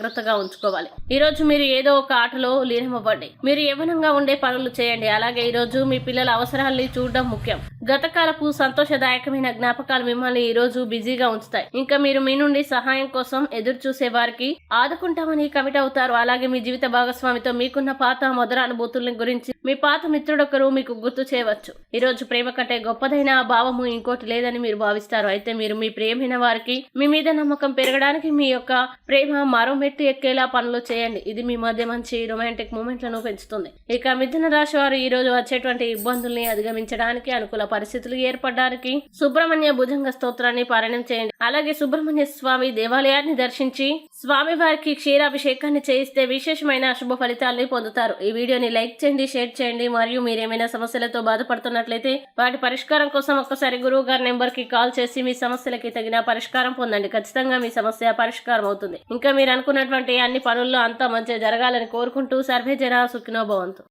జాగ్రత్తగా ఉంచుకోవాలి. ఈ రోజు మీరు ఏదో ఒక ఆటలో లీనమవ్వండి. మీరు యవనంగా ఉండే పనులు చేయండి. అలాగే ఈ రోజు మీ పిల్లల అవసరాల్ని చూడడం ముఖ్యం. గతకాలపు సంతోషదాయకమైన జ్ఞాపకాలు మిమ్మల్ని ఈ రోజు బిజీగా ఉంచుతాయి. ఇంకా మీరు మీ నుండి సహాయం కోసం ఎదురు చూసే వారికి ఆదుకుంటామని కమిట్ అవుతారు. అలాగే మీ జీవిత భాగస్వామితో మీకున్న పాత మధుర అనుభూతుల గురించి మీ పాత మిత్రుడొకరు మీకు గుర్తు చేయవచ్చు. ఈ రోజు ప్రేమ కంటే గొప్పదైన భావము ఇంకోటి లేదని మీరు భావిస్తారు. అయితే మీరు మీ ప్రేమైన వారికి మీ మీద నమ్మకం పెరగడానికి మీ యొక్క ప్రేమ మరో మెట్టు ఎక్కేలా పనులు చేయండి. ఇది మీ మధ్య మంచి రొమాంటిక్ మూమెంట్లను పెంచుతుంది. ఇక మిథున రాశి వారు ఈరోజు వచ్చేటువంటి ఇబ్బందుల్ని అధిగమించడానికి అనుకూల పరిస్థితులు ఏర్పడడానికి సుబ్రహ్మణ్య భుజంగ స్తోత్రాన్ని పారాయణం చేయండి. అలాగే సుబ్రహ్మణ్య స్వామి దేవాలయాన్ని దర్శించి స్వామి వారికి క్షీరాభిషేకాన్ని చేయిస్తే విశేషమైన శుభ ఫలితాలని పొందుతారు. ఈ వీడియోని లైక్ చేయండి షేర్ చేయండి. మరియు మీరేమైనా సమస్యలతో బాధపడుతున్నట్లయితే వాటి పరిష్కారం కోసం ఒక్కసారి గురువు గారి నెంబర్కి కాల్ చేసి మీ సమస్యలకి తగిన పరిష్కారం పొందండి. ఖచ్చితంగా మీ సమస్య పరిష్కారం అవుతుంది. ఇంకా మీరు అనుకున్నటువంటి అన్ని పనుల్లో అంతా మంచిగా జరగాలని కోరుకుంటూ సర్వే జన సుఖినోభవంతు